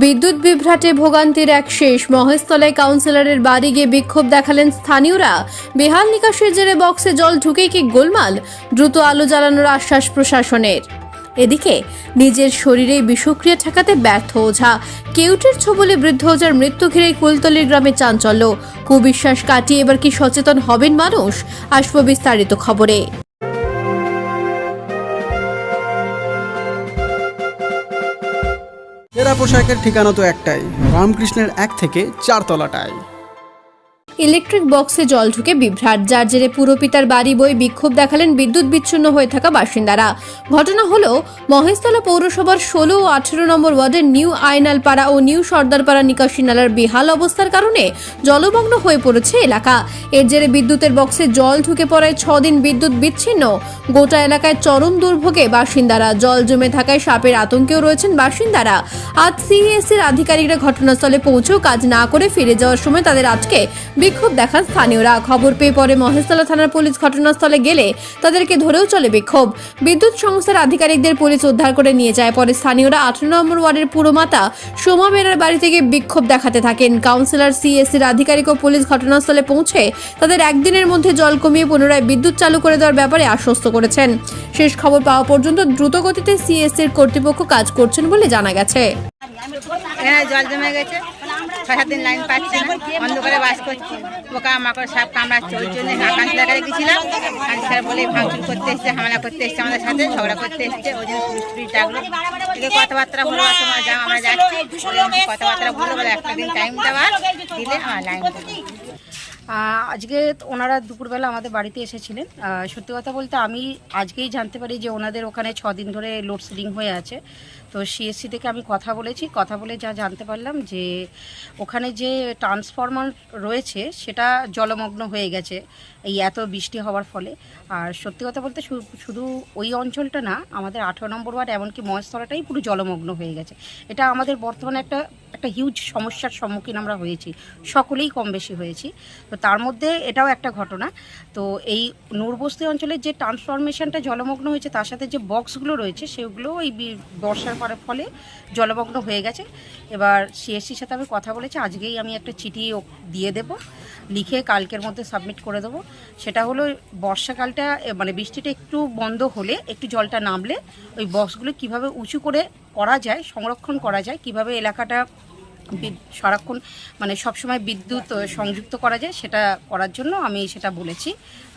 বিদ্যুৎ বিভ্রাটে ভোগান্তির এক শেষ। মহেশতলায় কাউন্সিলরের বাড়ি গিয়ে বিক্ষোভ দেখালেন স্থানীয়রা। বেহাল নিকাশের জেরে বক্সে জল ঢুকেই কি গোলমাল? দ্রুত আলো জ্বালানোর আশ্বাস প্রশাসনের। এদিকে, নিজের শরীরে বিষক্রিয়া ঠেকাতে ব্যর্থ ওঝা। কেউটের ছবলে বৃদ্ধ ওঝার মৃত্যু ঘিরে কুলতলির গ্রামে চাঞ্চল্য। কুবিশ্বাস কাটিয়ে এবার কি সচেতন হবেন মানুষ? আসব বিস্তারিত খবরে। এরা পোশাকের ঠিকানা তো একটাই রামকৃষ্ণের এক থেকে চারতলাটায় ইলেকট্রিক বক্সে জল ঢুকে বিভ্রাট, যার জেরে পুরপিতার বাড়ি বই বিক্ষোভ দেখালেন বিদ্যুৎ বিচ্ছিন্ন হয়ে থাকা বাসিন্দারা। ঘটনা হল, মহেশতলা পৌরসভার ষোলো ও আঠেরো নম্বর ওয়ার্ডের নিউ আইনালপাড়া ও নিউ সর্দারপাড়া নিকাশি নালার বেহাল অবস্থার কারণে জলমগ্ন হয়ে পড়েছে এলাকা। এর জেরে বিদ্যুতের বক্সে জল ঢুকে পড়ায় ছদিন বিদ্যুৎ বিচ্ছিন্ন। গোটা এলাকায় চরম দুর্ভোগে বাসিন্দারা, জল জমে থাকায় সাপের আতঙ্কেও রয়েছেন বাসিন্দারা। আজ সিএসসির আধিকারিকরা ঘটনাস্থলে পৌঁছেও কাজ না করে ফিরে যাওয়ার সময় তাদের আজকে বিক্ষোভ দেখান স্থানীয়রা। খবর পেয়ে পরে মহেশতলা থানার পুলিশ ঘটনাস্থলে গেলে তাদেরকে ধরেও চলে বিক্ষোভ। বিদ্যুৎ সংস্থার আধিকারিকদের পুলিশ উদ্ধার করে নিয়ে যায়। পরে স্থানীয়রা আঠারো নম্বর ওয়ার্ডের পুরমাতা সোমা বেরার বাড়ি থেকে বিক্ষোভ দেখাতে থাকেন। কাউন্সিলর, সিএসসির আধিকারিক ও পুলিশ ঘটনাস্থলে পৌঁছে তাদের একদিনের মধ্যে জল কমিয়ে পুনরায় বিদ্যুৎ চালু করে দেওয়ার ব্যাপারে আশ্বস্ত করেছেন। শেষ খবর পাওয়া পর্যন্ত দ্রুতগতিতে সিএসসির কর্তৃপক্ষ কাজ করছেন বলে জানা গেছে। এখানে জল জমে গেছে। ছয় সাত দিন লাইন পাচ্ছি না। অন্ধকারে বাস করছি। পোকা মাকড় সাপ কামড়াচ্ছে ওই জন্য কাছে গেছিলাম। বলে ভাঙচুর করতে এসছে হামলা করতে এসছে আমাদের সাথে ঝগড়া করতে এসছে। ওই জন্য পুলিশ টুলিশ ডাকলো। এদিকে কথাবার্তা হলো তোমার যা আমরা যাচ্ছি। কথাবার্তা বলল বলে একটা দিন টাইম দেওয়া দিলে আমার লাইন আজকে ওনারা দুপুরবেলা আমাদের বাড়িতে এসেছিলেন। সত্যি কথা বলতে আমি আজকেই জানতে পারি যে ওনাদের ওখানে ছ দিন ধরে লোডশেডিং হয়ে আছে। তো সিএসসি থেকে আমি কথা বলেছি। কথা বলে যা জানতে পারলাম যে ওখানে যে ট্রান্সফরমার রয়েছে, সেটা জলমগ্ন হয়ে গেছে এই এত বৃষ্টি হওয়ার ফলে। আর সত্যি কথা বলতে শুধু ওই অঞ্চলটা না, আমাদের আঠারো নম্বর ওয়ার্ড এমনকি মহেশতলাটাই পুরো জলমগ্ন হয়ে গেছে। এটা আমাদের বর্তমানে একটা একটা হিউজ সমস্যার সম্মুখীন আমরা হয়েছি। সকলেই কম বেশি হয়েছি। তো তার মধ্যে এটাও একটা ঘটনা। তো এই নূরবস্তি অঞ্চলের যে ট্রান্সফরমেশনটা জলমগ্ন হয়েছে, তার সাথে যে বক্সগুলো রয়েছে, সেগুলো এই বর্ষার পরে ফলে জলমগ্ন হয়ে গেছে। এবার সিএসসির সাথে আমি কথা বলেছি, আজকেই আমি একটা চিঠি দিয়ে দেব। লিখে কালকের মধ্যে সাবমিট করে দেবো। সেটা হলো, বর্ষাকালটা মানে বৃষ্টিটা একটু বন্ধ হলে, একটু জলটা নামলে, ওই বক্সগুলো কীভাবে উঁচু করে করা যায়, সংরক্ষণ করা যায়, কীভাবে এলাকাটা সারাক্ষণ মানে সবসময় বিদ্যুৎ সংযুক্ত করা যায়, সেটা করার জন্য আমি সেটা বলেছি।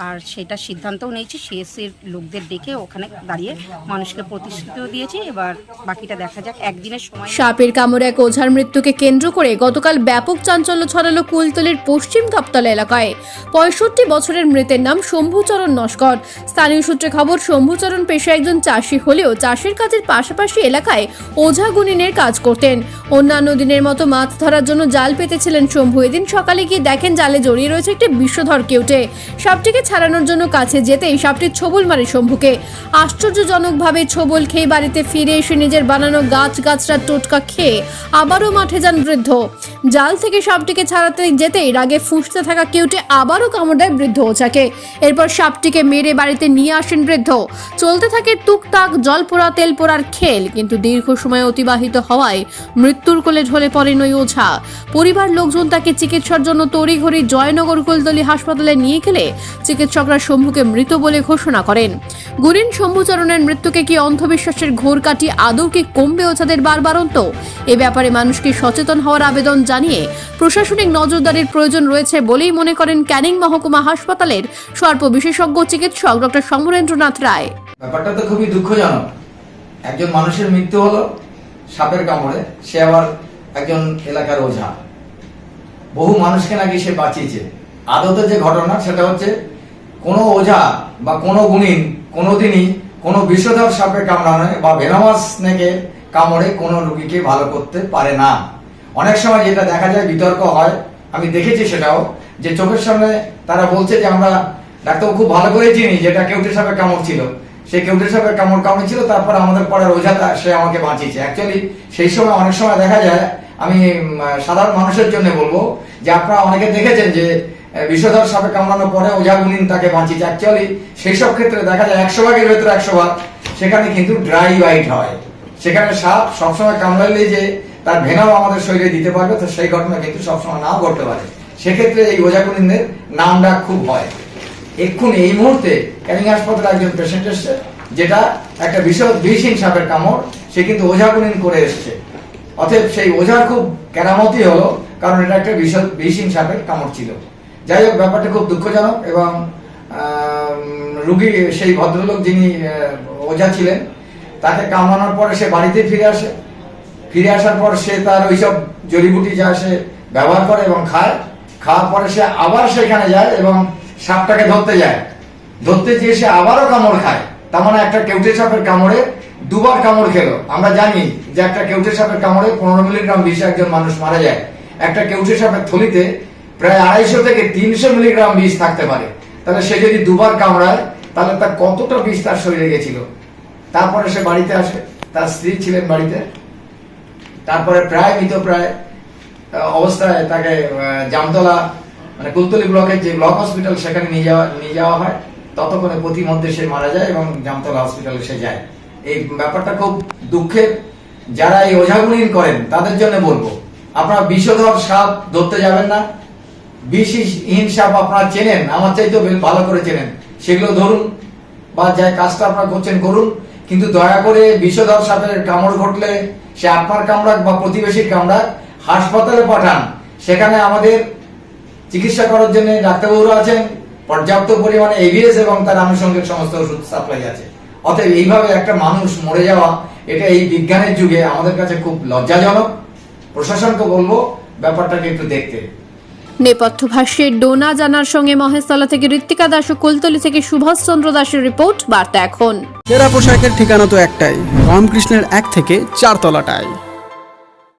আর সেটা সিদ্ধান্তও নিয়েছি, সিএসসির লোকদের ডেকে ওখানে দাঁড়িয়ে মানুষকে প্রতিশ্রুতিও দিয়েছি। এবার বাকিটা দেখা যাক, একদিনের সময় সাপের কামড়ে এক ওঝার মৃত্যুকে কেন্দ্র করে গতকাল ব্যাপক চাঞ্চল্য ছড়ালো কুলতলির পশ্চিম কাপতলা এলাকায়। পঁয়ষট্টি বছরের মৃতের নাম শম্ভুচরণ নস্কর। স্থানীয় সূত্রে খবর, শম্ভুচরণ পেশায় একজন চাষি হলেও চাষের কাজের পাশাপাশি এলাকায় ওঝা গুনিনের কাজ করতেন। অন্যান্য দিনের মতো মাছ ধরার জন্য জাল পেতেছিলেন শম্ভু। এদিন সকালে গিয়ে দেখেন জালে জড়িয়ে রয়েছে একটি বিষধর কেউটে। সাপটিকে ছাড়ানোর জন্য কাছে যেতেই সাপটি ছবল মারে শম্ভুকে। আশ্চর্যজনকভাবে ছবল খেয়ে বাড়িতে ফিরে এসে নিজের বানানো গাছ গাছরা টোটকা খেয়ে আবারও মাঠে যান বৃদ্ধ। জাল থেকে সাপটিকে ছাড়াতে যেতেই রাগে ফুঁসতে থাকা কেউটে আবারও কামড় দেয় বৃদ্ধ ওঝাকে। এরপর সাপটিকে মেরে বাড়িতে নিয়ে আসেন বৃদ্ধ। চলতে থাকে টুকটাক জল পোড়া, তেল পোড়ার খেল, কিন্তু দীর্ঘ সময় অতিবাহিত হওয়ায় মৃত্যুর কোলে ঢলে পড়েন ওই ওঝা। পরিবার লোকজন তাকে চিকিৎসার জন্য তড়িঘড়ি জয়নগর কুলতলি হাসপাতালে নিয়ে গেলে চিকিৎসকরা শম্ভুকে মৃত বলে ঘোষণা করেন। গুরিন শম্ভুচরণের মৃত্যুকে কি অন্ধবিশ্বাসের ঘোর কাটি আদৌ কি কমবে ওঝাদের বারবারন্ত? এ ব্যাপারে মানুষকে সচেতন হওয়ার আবেদন জানিয়ে প্রশাসনিক নজরদারির প্রয়োজন রয়েছে বলেই মনে করেন ক্যানিং মহকুমা হাসপাতালের সর্প বিশেষজ্ঞ চিকিৎসক ডক্টর সমরেন্দ্রনাথ রায়। ব্যাপারটা তো খুবই দুঃখজনক। একজন মানুষের মৃত্যু হলো সাপের কামড়ে, সে আবার একজন এলাকার ওঝা। বহু মানুষকে নাকি সে বাঁচিয়েছে। আদতে যে ঘটনা, সেটা হচ্ছে কোনো ওঝা বা কোনো গুণিন কোনোদিনই কোনো বিষধর সাপের কামড়ানো বা ভেনামাস স্নেকের কামড়ে কোনো রুগীকে ভালো করতে পারে না। অনেক সময় যেটা দেখা যায়, বিতর্ক হয়, আমি দেখেছি সেটাও, যে চোখের সামনে তারা বলছে যে আমরা ডাক্তার খুব ভালো করে চিনি যেটা কেউটে সাপে কামড় ছিল। সে কেউটে সাপের কামড় কামড় ছিল, তারপর আমাদের পড়ার ওঝাটা সে আমাকে বাঁচিয়েছে। অ্যাকচুয়ালি সেই সময় অনেক সময় দেখা যায় আমি সাধারণ মানুষের জন্য বলব যে আপনারা অনেকে দেখেছেন যে বিষধর সাপে কামড়ানোর পরে ওঝা গুনিন তাকে বাঁচিয়েছে। অ্যাকচুয়ালি সেই সব ক্ষেত্রে দেখা যায় একশো ভাগের ভেতরে একশো ভাগ সেখানে কিন্তু ড্রাই বাইট হয়। সেখানে সাপ সবসময় কামড়ালে যে তার ভেনাও আমাদের শরীরে দিতে পারবে, তো সেই ঘটনা কিন্তু সবসময় নাও ঘটতে পারে। সেক্ষেত্রে এই ওজাগুলিনদের নাম ডাক খুব হয়। এক্ষুনি এই মুহূর্তে ক্যানিং হাসপাতালে একজন পেশেন্ট এসছে, যেটা একটা বিশদ বিষহীন সাপের কামড়, সে কিন্তু ওঝাগুলিন করে এসছে। অতএব সেই ওঝার খুব কেরামতি হলো, কারণ এটা একটা বিশদ বিষহীন সাপের কামড় ছিল। যাই হোক, ব্যাপারটা খুব দুঃখজনক এবং রুগী, সেই ভদ্রলোক যিনি ওঝা ছিলেন, তাকে কামড়ানোর পরে সে বাড়িতে ফিরে আসে। ফিরে আসার পর সে তার ওইসব জড়িবুটি যা সে ব্যবহার করে এবং খায়, খাওয়ার পরে সে আবার সেখানে যায় এবং সাপটাকে ধরতে যায়। ধরতে গিয়ে সে আবারও কামড় খায়। তার মানে একটা কেউটে সাপের কামড়ে দুবার কামড় খেলো। আমরা জানি যে একটা কেউটে সাপের কামড়ে পনেরো মিলিগ্রাম বিষে একজন মানুষ মারা যায়। একটা কেউটে সাপের থলিতে প্রায় আড়াইশো থেকে তিনশো মিলিগ্রাম বিষ থাকতে পারে। তাহলে সে যদি দুবার কামড়ায়, তাহলে তার কতটা বিষ তার শরীরে গেছিল? তারপরে সে বাড়িতে আসে। তার স্ত্রী ছিলেন বাড়িতে। তারপরে প্রায় মৃত প্রায় অবস্থায় তাকে জামতলা মানে কুলতলি ব্লকের যে ব্লক হসপিটাল, সেখানে নিয়ে যাওয়া নিয়ে যাওয়া হয়। ততক্ষণে প্রতিমধ্যে সে মারা যায় এবং জামতলা হসপিটালে সে যায়। এই ব্যাপারটা খুব দুঃখের যারা এই ওঝাগুলিন করেন, তাদের জন্য বলব। আপনারা বিষধর সাপ ধরতে যাবেন না। বিষহীন সাপ আপনারা চেনেন, আমার চাইতেও ভালো করে চেনেন। সেগুলো ধরুন বা যে কাজটা আপনারা করছেন, করুন। কিন্তু দয়া করে বিষধর সাপের কামড় ঘটলে সে আপনার কামড়াক বা প্রতিবেশীর কামড়াক হাসপাতালে পাঠান। সেখানে আমাদের চিকিৎসা করার জন্য ডাক্তারবাবুরা আছেন, পর্যাপ্ত পরিমাণে এভিএস এবং তার আনুষঙ্গিক সমস্ত ওষুধ সাপ্লাই আছে। অতএব এইভাবে একটা মানুষ মরে যাওয়া এটা এই বিজ্ঞানের যুগে আমাদের কাছে খুব লজ্জাজনক। প্রশাসনকে বলব ব্যাপারটাকে একটু দেখতে। নেপথ্য ভাষ্যের ডোনা জানার সঙ্গে মহেশতলা থেকে ঋত্বিকা দাস ও কুলতলি থেকে সুভাষ চন্দ্র দাসের রিপোর্ট বার্তা এখন। সেরা পোশাকের ঠিকানা তো একটাই রামকৃষ্ণের এক থেকে চার তলাটায়